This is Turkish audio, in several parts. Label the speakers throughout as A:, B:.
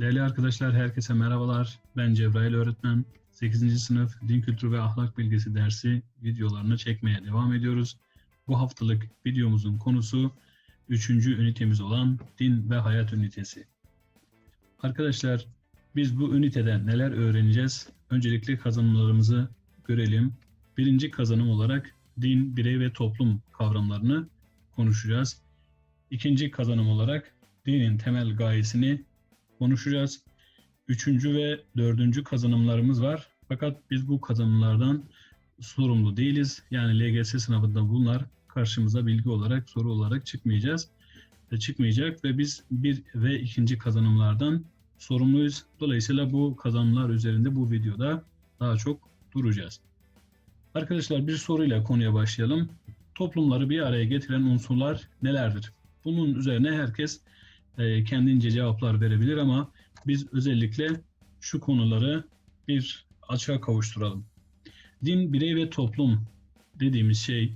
A: Değerli arkadaşlar, herkese merhabalar. Ben Cebrail öğretmen. 8. sınıf Din Kültürü ve Ahlak Bilgisi dersi videolarını çekmeye devam ediyoruz. Bu haftalık videomuzun konusu 3. ünitemiz olan Din ve Hayat ünitesi. Arkadaşlar, biz bu üniteden neler öğreneceğiz? Öncelikle kazanımlarımızı görelim. Birinci kazanım olarak din, birey ve toplum kavramlarını konuşacağız. İkinci kazanım olarak dinin temel gayesini konuşacağız. Üçüncü ve dördüncü kazanımlarımız var. Fakat biz bu kazanımlardan sorumlu değiliz. Yani LGS sınavında bunlar karşımıza bilgi olarak, soru olarak çıkmayacağız. Ve çıkmayacak ve biz bir ve ikinci kazanımlardan sorumluyuz. Dolayısıyla bu kazanımlar üzerinde bu videoda daha çok duracağız. Arkadaşlar bir soruyla konuya başlayalım. Toplumları bir araya getiren unsurlar nelerdir? Bunun üzerine herkes e, kendince cevaplar verebilir ama biz özellikle şu konuları bir açığa kavuşturalım. Din, birey ve toplum dediğimiz şey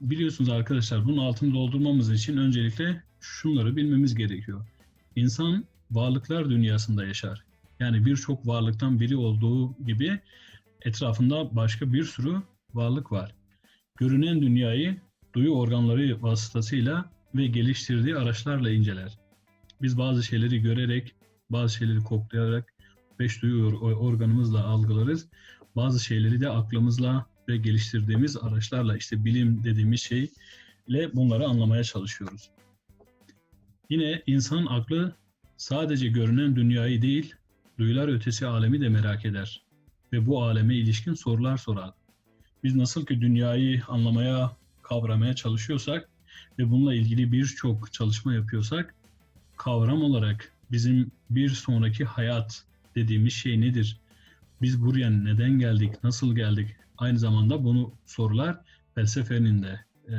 A: biliyorsunuz arkadaşlar bunun altını doldurmamız için öncelikle şunları bilmemiz gerekiyor. İnsan varlıklar dünyasında yaşar. Yani birçok varlıktan biri olduğu gibi etrafında başka bir sürü varlık var. Görünen dünyayı duyu organları vasıtasıyla ve geliştirdiği araçlarla inceler. Biz bazı şeyleri görerek, bazı şeyleri koklayarak, beş duyu or- organımızla algılarız. Bazı şeyleri de aklımızla ve geliştirdiğimiz araçlarla, işte bilim dediğimiz şeyle bunları anlamaya çalışıyoruz. Yine insan aklı sadece görünen dünyayı değil, duyular ötesi alemi de merak eder ve bu aleme ilişkin sorular sorar. Biz nasıl ki dünyayı anlamaya, kavramaya çalışıyorsak ve bununla ilgili birçok çalışma yapıyorsak, kavram olarak bizim bir sonraki hayat dediğimiz şey nedir? Biz buraya neden geldik, nasıl geldik? Aynı zamanda bunu sorular felsefenin de e,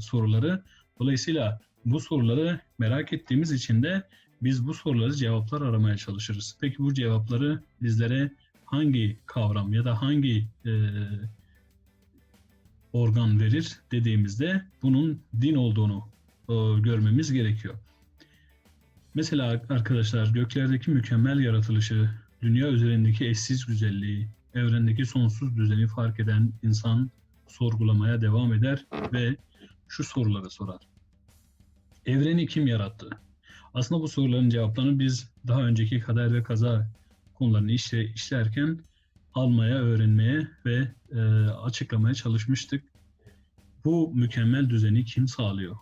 A: soruları. Dolayısıyla bu soruları merak ettiğimiz için de biz bu soruları cevaplar aramaya çalışırız. Peki bu cevapları bizlere hangi kavram ya da hangi e, organ verir dediğimizde bunun din olduğunu e, görmemiz gerekiyor. Mesela arkadaşlar göklerdeki mükemmel yaratılışı, dünya üzerindeki eşsiz güzelliği, evrendeki sonsuz düzeni fark eden insan sorgulamaya devam eder ve şu soruları sorar. Evreni kim yarattı? Aslında bu soruların cevaplarını biz daha önceki kader ve kaza konularını işle, işlerken almaya, öğrenmeye ve e, açıklamaya çalışmıştık. Bu mükemmel düzeni kim sağlıyor?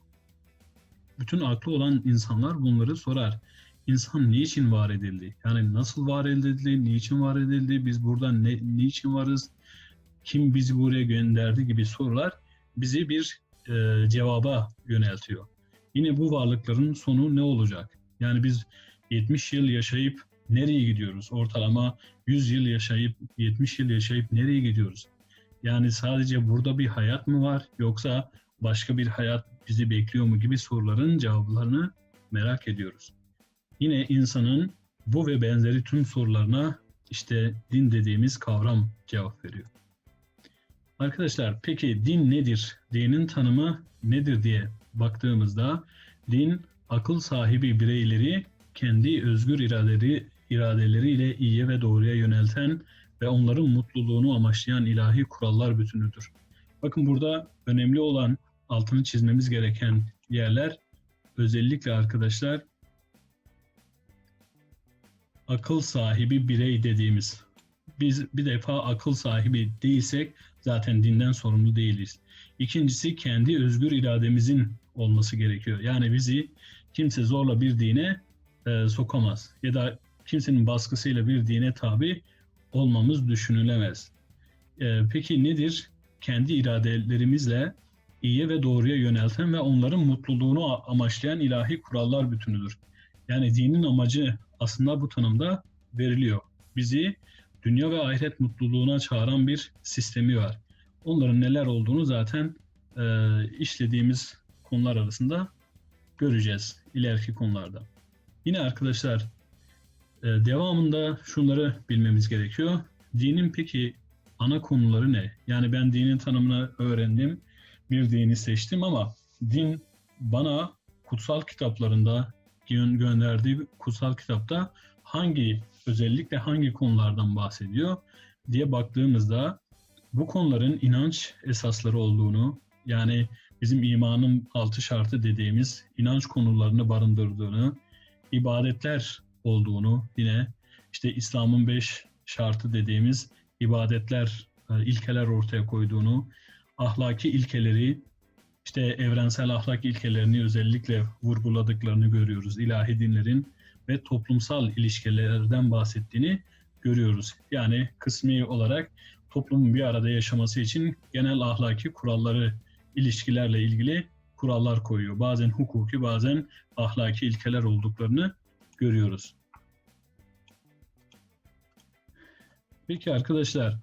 A: Bütün aklı olan insanlar bunları sorar. İnsan niçin var edildi? Yani nasıl var edildi, niçin var edildi, biz burada ne, niçin varız, kim bizi buraya gönderdi gibi sorular bizi bir e, cevaba yöneltiyor. Yine bu varlıkların sonu ne olacak? Yani biz 70 yıl yaşayıp nereye gidiyoruz? Ortalama 100 yıl yaşayıp 70 yıl yaşayıp nereye gidiyoruz? Yani sadece burada bir hayat mı var yoksa başka bir hayat bizi bekliyor mu gibi soruların cevaplarını merak ediyoruz. Yine insanın bu ve benzeri tüm sorularına işte din dediğimiz kavram cevap veriyor. Arkadaşlar peki din nedir? Dinin tanımı nedir diye baktığımızda din akıl sahibi bireyleri kendi özgür iradeleri iradeleriyle iyiye ve doğruya yönelten ve onların mutluluğunu amaçlayan ilahi kurallar bütünüdür. Bakın burada önemli olan altını çizmemiz gereken yerler özellikle arkadaşlar akıl sahibi birey dediğimiz. Biz bir defa akıl sahibi değilsek zaten dinden sorumlu değiliz. İkincisi kendi özgür irademizin olması gerekiyor. Yani bizi kimse zorla bir dine e, sokamaz ya da kimsenin baskısıyla bir dine tabi olmamız düşünülemez. E, peki nedir? Kendi iradelerimizle iyiye ve doğruya yönelten ve onların mutluluğunu amaçlayan ilahi kurallar bütünüdür. Yani dinin amacı aslında bu tanımda veriliyor. Bizi dünya ve ahiret mutluluğuna çağıran bir sistemi var. Onların neler olduğunu zaten e, işlediğimiz konular arasında göreceğiz ileriki konularda. Yine arkadaşlar e, devamında şunları bilmemiz gerekiyor. Dinin peki ana konuları ne? Yani ben dinin tanımını öğrendim, bir dini seçtim ama din bana kutsal kitaplarında gö- gönderdiği kutsal kitapta hangi özellikle hangi konulardan bahsediyor diye baktığımızda bu konuların inanç esasları olduğunu yani bizim imanın altı şartı dediğimiz inanç konularını barındırdığını, ibadetler olduğunu yine işte İslam'ın beş şartı dediğimiz ibadetler, e, ilkeler ortaya koyduğunu, ahlaki ilkeleri, işte evrensel ahlak ilkelerini özellikle vurguladıklarını görüyoruz. ilahi dinlerin ve toplumsal ilişkilerden bahsettiğini görüyoruz. Yani kısmi olarak toplumun bir arada yaşaması için genel ahlaki kuralları, ilişkilerle ilgili kurallar koyuyor. Bazen hukuki, bazen ahlaki ilkeler olduklarını görüyoruz. Peki arkadaşlar,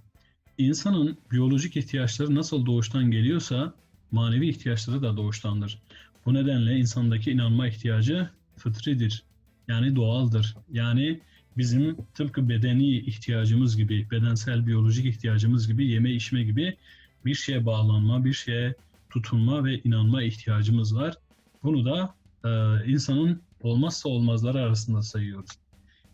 A: insanın biyolojik ihtiyaçları nasıl doğuştan geliyorsa manevi ihtiyaçları da doğuştandır. Bu nedenle insandaki inanma ihtiyacı fıtridir. Yani doğaldır. Yani bizim tıpkı bedeni ihtiyacımız gibi, bedensel biyolojik ihtiyacımız gibi, yeme içme gibi bir şeye bağlanma, bir şeye tutunma ve inanma ihtiyacımız var. Bunu da e, insanın olmazsa olmazları arasında sayıyoruz.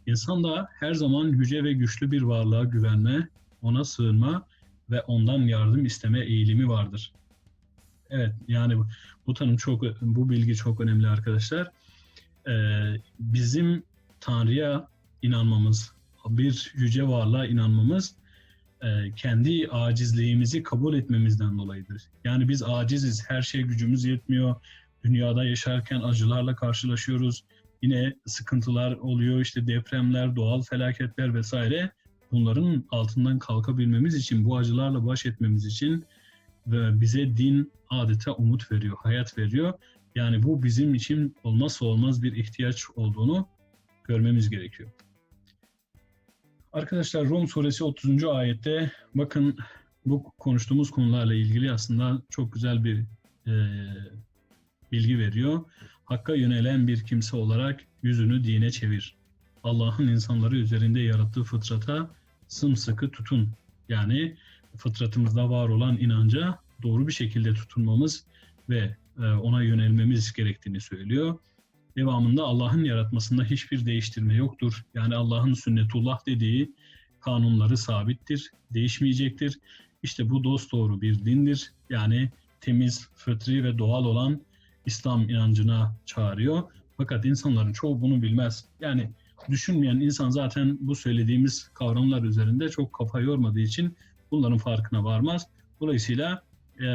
A: İnsan da her zaman yüce ve güçlü bir varlığa güvenme, ona sığınma ve ondan yardım isteme eğilimi vardır. Evet, yani bu, bu tanım çok, bu bilgi çok önemli arkadaşlar. Ee, bizim Tanrı'ya inanmamız, bir yüce varlığa inanmamız e, kendi acizliğimizi kabul etmemizden dolayıdır. Yani biz aciziz, her şeye gücümüz yetmiyor. Dünyada yaşarken acılarla karşılaşıyoruz. Yine sıkıntılar oluyor, işte depremler, doğal felaketler vesaire. Bunların altından kalkabilmemiz için, bu acılarla baş etmemiz için ve bize din adeta umut veriyor, hayat veriyor. Yani bu bizim için olmazsa olmaz bir ihtiyaç olduğunu görmemiz gerekiyor. Arkadaşlar Rum suresi 30. ayette bakın bu konuştuğumuz konularla ilgili aslında çok güzel bir e, bilgi veriyor. Hakka yönelen bir kimse olarak yüzünü dine çevir. Allah'ın insanları üzerinde yarattığı fıtrata sımsıkı tutun. Yani fıtratımızda var olan inanca doğru bir şekilde tutunmamız ve e, ona yönelmemiz gerektiğini söylüyor. Devamında Allah'ın yaratmasında hiçbir değiştirme yoktur. Yani Allah'ın sünnetullah dediği kanunları sabittir, değişmeyecektir. İşte bu dost doğru bir dindir. Yani temiz, fıtri ve doğal olan İslam inancına çağırıyor. Fakat insanların çoğu bunu bilmez. Yani düşünmeyen insan zaten bu söylediğimiz kavramlar üzerinde çok kafa yormadığı için bunların farkına varmaz. Dolayısıyla e,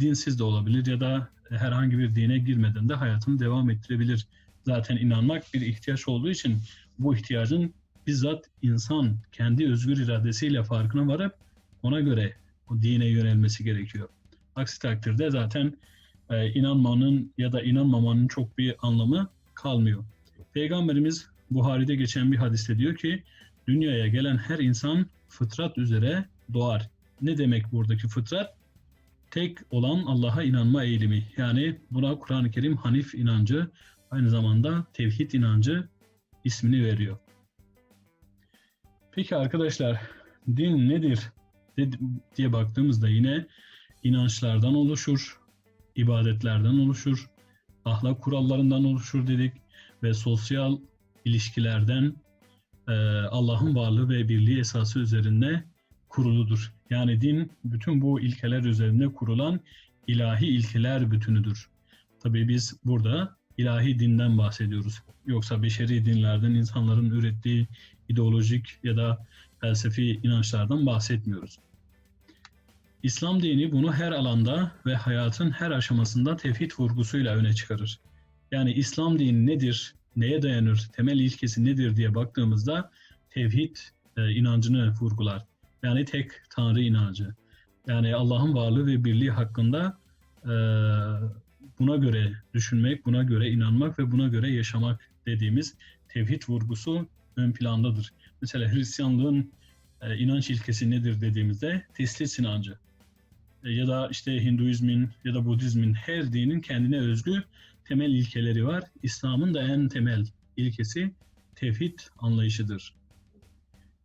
A: dinsiz de olabilir ya da herhangi bir dine girmeden de hayatını devam ettirebilir. Zaten inanmak bir ihtiyaç olduğu için bu ihtiyacın bizzat insan kendi özgür iradesiyle farkına varıp ona göre o dine yönelmesi gerekiyor. Aksi takdirde zaten e, inanmanın ya da inanmamanın çok bir anlamı kalmıyor. Peygamberimiz Buhari'de geçen bir hadiste diyor ki dünyaya gelen her insan fıtrat üzere doğar. Ne demek buradaki fıtrat? tek olan Allah'a inanma eğilimi. Yani buna Kur'an-ı Kerim Hanif inancı, aynı zamanda tevhid inancı ismini veriyor. Peki arkadaşlar, din nedir diye baktığımızda yine inançlardan oluşur, ibadetlerden oluşur, ahlak kurallarından oluşur dedik ve sosyal ilişkilerden Allah'ın varlığı ve birliği esası üzerinde kuruludur. Yani din bütün bu ilkeler üzerinde kurulan ilahi ilkeler bütünüdür. Tabii biz burada ilahi dinden bahsediyoruz. Yoksa beşeri dinlerden insanların ürettiği ideolojik ya da felsefi inançlardan bahsetmiyoruz. İslam dini bunu her alanda ve hayatın her aşamasında tevhid vurgusuyla öne çıkarır. Yani İslam dini nedir, neye dayanır, temel ilkesi nedir diye baktığımızda tevhid e, inancını vurgular. Yani tek Tanrı inancı. Yani Allah'ın varlığı ve birliği hakkında e, buna göre düşünmek, buna göre inanmak ve buna göre yaşamak dediğimiz tevhid vurgusu ön plandadır. Mesela Hristiyanlığın e, inanç ilkesi nedir dediğimizde teslis inancı. E, ya da işte Hinduizmin ya da Budizmin her dinin kendine özgü temel ilkeleri var. İslam'ın da en temel ilkesi tevhid anlayışıdır.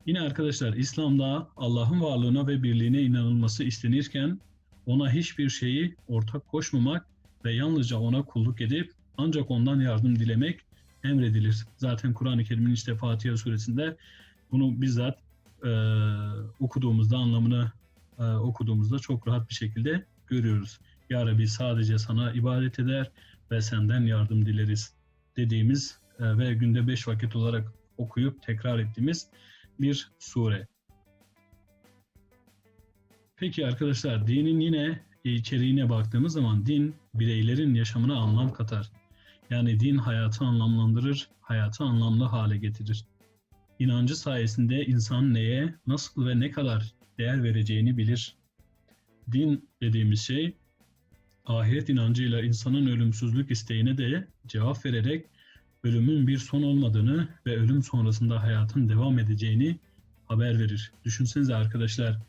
A: Yine arkadaşlar İslam'da Allah'ın varlığına ve birliğine inanılması istenirken ona hiçbir şeyi ortak koşmamak ve yalnızca ona kulluk edip ancak ondan yardım dilemek emredilir. Zaten Kur'an-ı Kerim'in işte Fatiha suresinde bunu bizzat e, okuduğumuzda anlamını e, okuduğumuzda çok rahat bir şekilde görüyoruz. Ya Rabbi sadece sana ibadet eder ve senden yardım dileriz dediğimiz e, ve günde beş vakit olarak okuyup tekrar ettiğimiz bir sure. Peki arkadaşlar dinin yine içeriğine baktığımız zaman din bireylerin yaşamına anlam katar. Yani din hayatı anlamlandırır, hayatı anlamlı hale getirir. İnancı sayesinde insan neye, nasıl ve ne kadar değer vereceğini bilir. Din dediğimiz şey ahiret inancıyla insanın ölümsüzlük isteğine de cevap vererek ölümün bir son olmadığını ve ölüm sonrasında hayatın devam edeceğini haber verir. Düşünsenize arkadaşlar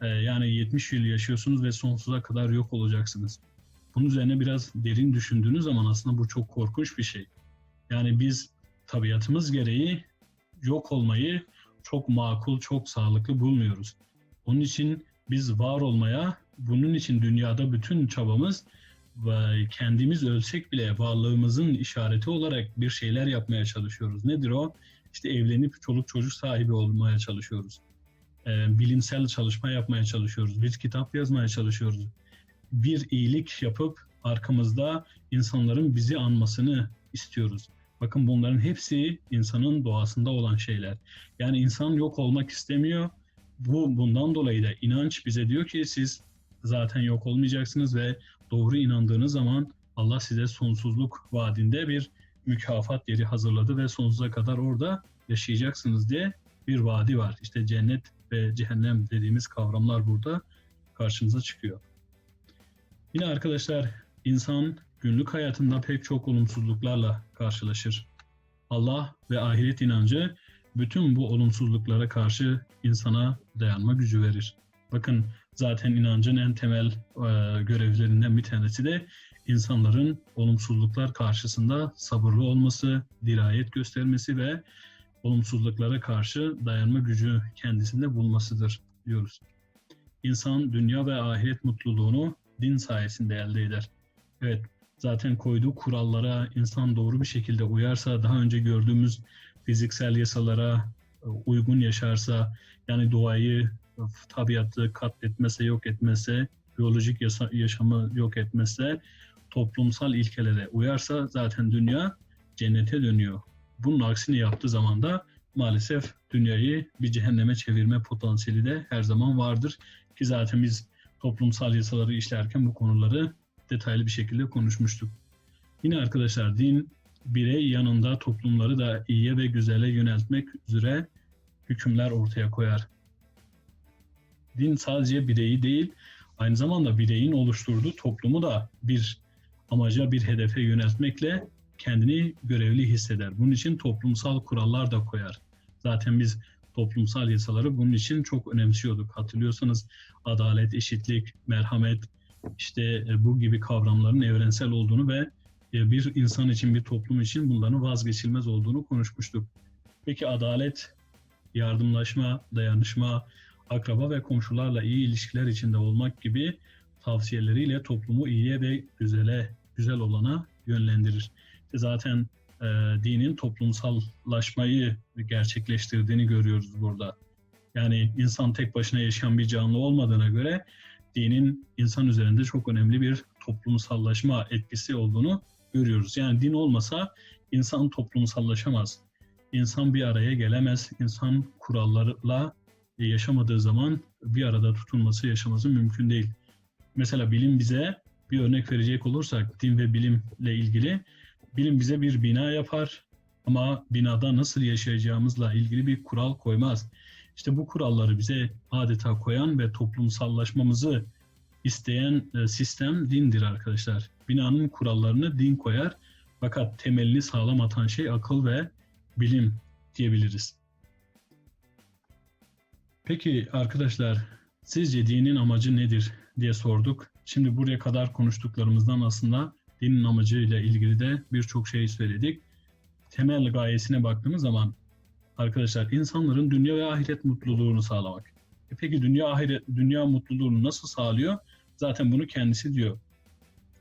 A: e, yani 70 yıl yaşıyorsunuz ve sonsuza kadar yok olacaksınız. Bunun üzerine biraz derin düşündüğünüz zaman aslında bu çok korkunç bir şey. Yani biz tabiatımız gereği yok olmayı çok makul, çok sağlıklı bulmuyoruz. Onun için biz var olmaya, bunun için dünyada bütün çabamız ve kendimiz ölsek bile varlığımızın işareti olarak bir şeyler yapmaya çalışıyoruz. Nedir o? İşte evlenip çoluk çocuk sahibi olmaya çalışıyoruz. Ee, bilimsel çalışma yapmaya çalışıyoruz. Bir kitap yazmaya çalışıyoruz. Bir iyilik yapıp arkamızda insanların bizi anmasını istiyoruz. Bakın bunların hepsi insanın doğasında olan şeyler. Yani insan yok olmak istemiyor. Bu bundan dolayı da inanç bize diyor ki siz zaten yok olmayacaksınız ve doğru inandığınız zaman Allah size sonsuzluk vaadinde bir mükafat yeri hazırladı ve sonsuza kadar orada yaşayacaksınız diye bir vaadi var. İşte cennet ve cehennem dediğimiz kavramlar burada karşımıza çıkıyor. Yine arkadaşlar insan günlük hayatında pek çok olumsuzluklarla karşılaşır. Allah ve ahiret inancı bütün bu olumsuzluklara karşı insana dayanma gücü verir. Bakın zaten inancın en temel e, görevlerinden bir tanesi de insanların olumsuzluklar karşısında sabırlı olması, dirayet göstermesi ve olumsuzluklara karşı dayanma gücü kendisinde bulmasıdır diyoruz. İnsan dünya ve ahiret mutluluğunu din sayesinde elde eder. Evet, zaten koyduğu kurallara insan doğru bir şekilde uyarsa, daha önce gördüğümüz fiziksel yasalara uygun yaşarsa, yani doğayı, tabiatı katletmese, yok etmese, biyolojik yasa, yaşamı yok etmese, toplumsal ilkelere uyarsa zaten dünya cennete dönüyor. Bunun aksini yaptığı zaman da maalesef dünyayı bir cehenneme çevirme potansiyeli de her zaman vardır. Ki zaten biz toplumsal yasaları işlerken bu konuları detaylı bir şekilde konuşmuştuk. Yine arkadaşlar din birey yanında toplumları da iyiye ve güzele yöneltmek üzere hükümler ortaya koyar. Din sadece bireyi değil, aynı zamanda bireyin oluşturduğu toplumu da bir amaca, bir hedefe yöneltmekle kendini görevli hisseder. Bunun için toplumsal kurallar da koyar. Zaten biz toplumsal yasaları bunun için çok önemsiyorduk. Hatırlıyorsanız adalet, eşitlik, merhamet, işte e, bu gibi kavramların evrensel olduğunu ve e, bir insan için, bir toplum için bunların vazgeçilmez olduğunu konuşmuştuk. Peki adalet, yardımlaşma, dayanışma, akraba ve komşularla iyi ilişkiler içinde olmak gibi tavsiyeleriyle toplumu iyiye ve güzele, güzel olana yönlendirir. Zaten e, dinin toplumsallaşmayı gerçekleştirdiğini görüyoruz burada. Yani insan tek başına yaşayan bir canlı olmadığına göre dinin insan üzerinde çok önemli bir toplumsallaşma etkisi olduğunu görüyoruz. Yani din olmasa insan toplumsallaşamaz. İnsan bir araya gelemez. İnsan kurallarla yaşamadığı zaman bir arada tutulması, yaşaması mümkün değil. Mesela bilim bize bir örnek verecek olursak din ve bilimle ilgili bilim bize bir bina yapar ama binada nasıl yaşayacağımızla ilgili bir kural koymaz. İşte bu kuralları bize adeta koyan ve toplumsallaşmamızı isteyen e, sistem dindir arkadaşlar. Binanın kurallarını din koyar fakat temelini sağlam atan şey akıl ve bilim diyebiliriz. Peki arkadaşlar sizce dinin amacı nedir diye sorduk. Şimdi buraya kadar konuştuklarımızdan aslında dinin amacıyla ilgili de birçok şey söyledik. Temel gayesine baktığımız zaman arkadaşlar insanların dünya ve ahiret mutluluğunu sağlamak. E peki dünya ahiret dünya mutluluğunu nasıl sağlıyor? Zaten bunu kendisi diyor.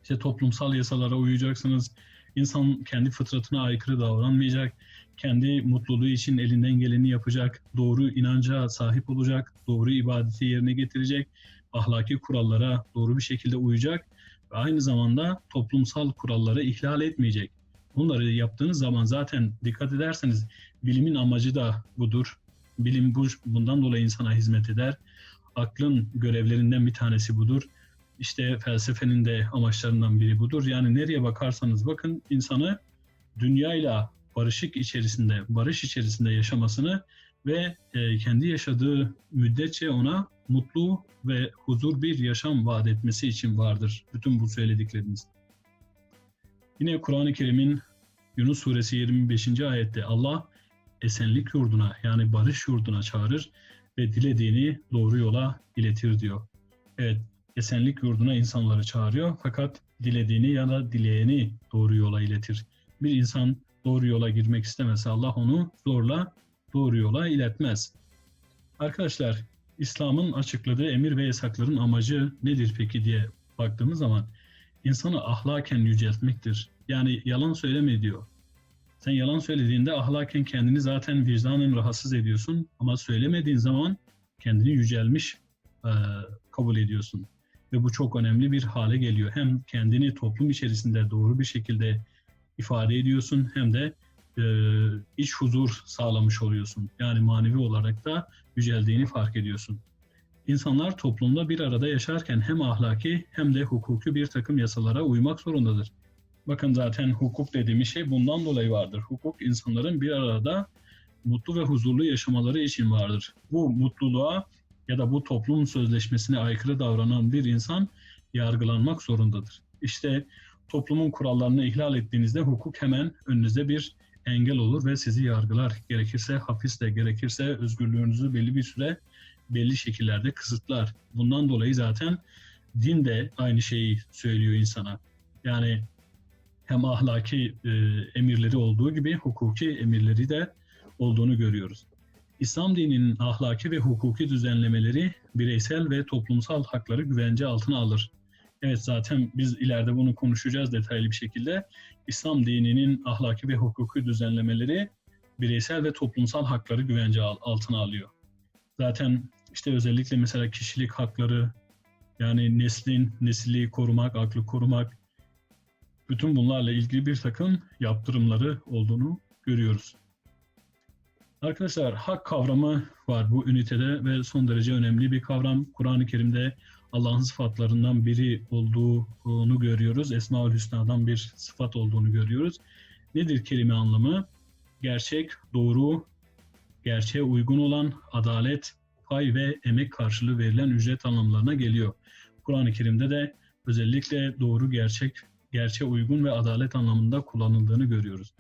A: İşte toplumsal yasalara uyacaksınız, İnsan kendi fıtratına aykırı davranmayacak, kendi mutluluğu için elinden geleni yapacak, doğru inanca sahip olacak, doğru ibadeti yerine getirecek, ahlaki kurallara doğru bir şekilde uyacak ve aynı zamanda toplumsal kuralları ihlal etmeyecek. Bunları yaptığınız zaman zaten dikkat ederseniz bilimin amacı da budur. Bilim bu, bundan dolayı insana hizmet eder. Aklın görevlerinden bir tanesi budur. İşte felsefenin de amaçlarından biri budur. Yani nereye bakarsanız bakın insanı dünyayla barışık içerisinde, barış içerisinde yaşamasını ve e, kendi yaşadığı müddetçe ona mutlu ve huzur bir yaşam vaat etmesi için vardır bütün bu söylediklerimiz. Yine Kur'an-ı Kerim'in Yunus suresi 25. ayette Allah esenlik yurduna yani barış yurduna çağırır ve dilediğini doğru yola iletir diyor. Evet, esenlik yurduna insanları çağırıyor fakat dilediğini ya da dileyeni doğru yola iletir. Bir insan doğru yola girmek istemese Allah onu zorla doğru yola iletmez. Arkadaşlar, İslam'ın açıkladığı emir ve yasakların amacı nedir peki diye baktığımız zaman insanı ahlaken yüceltmektir. Yani yalan söyleme diyor. Sen yalan söylediğinde ahlaken kendini zaten vicdanen rahatsız ediyorsun ama söylemediğin zaman kendini yücelmiş e, kabul ediyorsun. Ve bu çok önemli bir hale geliyor. Hem kendini toplum içerisinde doğru bir şekilde ifade ediyorsun hem de e, iç huzur sağlamış oluyorsun. Yani manevi olarak da yüceldiğini fark ediyorsun. İnsanlar toplumda bir arada yaşarken hem ahlaki hem de hukuki bir takım yasalara uymak zorundadır. Bakın zaten hukuk dediğimiz şey bundan dolayı vardır. Hukuk insanların bir arada mutlu ve huzurlu yaşamaları için vardır. Bu mutluluğa ya da bu toplum sözleşmesine aykırı davranan bir insan yargılanmak zorundadır. İşte toplumun kurallarını ihlal ettiğinizde hukuk hemen önünüzde bir engel olur ve sizi yargılar. Gerekirse hapiste, gerekirse özgürlüğünüzü belli bir süre belli şekillerde kısıtlar. Bundan dolayı zaten din de aynı şeyi söylüyor insana. Yani hem ahlaki e, emirleri olduğu gibi hukuki emirleri de olduğunu görüyoruz. İslam dininin ahlaki ve hukuki düzenlemeleri bireysel ve toplumsal hakları güvence altına alır. Evet zaten biz ileride bunu konuşacağız detaylı bir şekilde. İslam dininin ahlaki ve hukuki düzenlemeleri bireysel ve toplumsal hakları güvence altına alıyor. Zaten işte özellikle mesela kişilik hakları yani neslin, nesilliği korumak, aklı korumak bütün bunlarla ilgili bir takım yaptırımları olduğunu görüyoruz. Arkadaşlar hak kavramı var bu ünitede ve son derece önemli bir kavram. Kur'an-ı Kerim'de Allah'ın sıfatlarından biri olduğunu görüyoruz. Esma-ül Hüsna'dan bir sıfat olduğunu görüyoruz. Nedir kelime anlamı? Gerçek, doğru, gerçeğe uygun olan, adalet, pay ve emek karşılığı verilen ücret anlamlarına geliyor. Kur'an-ı Kerim'de de özellikle doğru, gerçek, gerçeğe uygun ve adalet anlamında kullanıldığını görüyoruz.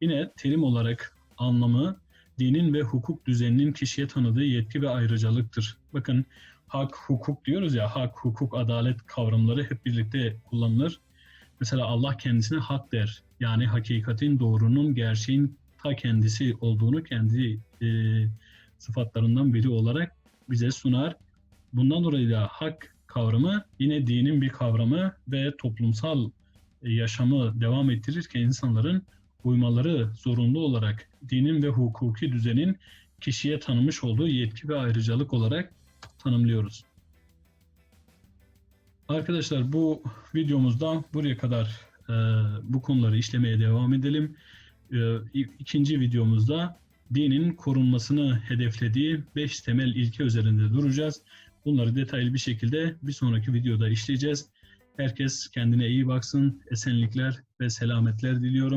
A: Yine terim olarak anlamı dinin ve hukuk düzeninin kişiye tanıdığı yetki ve ayrıcalıktır. Bakın hak, hukuk diyoruz ya, hak, hukuk, adalet kavramları hep birlikte kullanılır. Mesela Allah kendisine hak der. Yani hakikatin, doğrunun, gerçeğin ta kendisi olduğunu kendi e, sıfatlarından biri olarak bize sunar. Bundan dolayı da hak kavramı yine dinin bir kavramı ve toplumsal e, yaşamı devam ettirirken insanların uymaları zorunlu olarak dinin ve hukuki düzenin kişiye tanımış olduğu yetki ve ayrıcalık olarak tanımlıyoruz. Arkadaşlar bu videomuzda buraya kadar e, bu konuları işlemeye devam edelim. E, ikinci videomuzda dinin korunmasını hedeflediği 5 temel ilke üzerinde duracağız. Bunları detaylı bir şekilde bir sonraki videoda işleyeceğiz. Herkes kendine iyi baksın, esenlikler ve selametler diliyorum.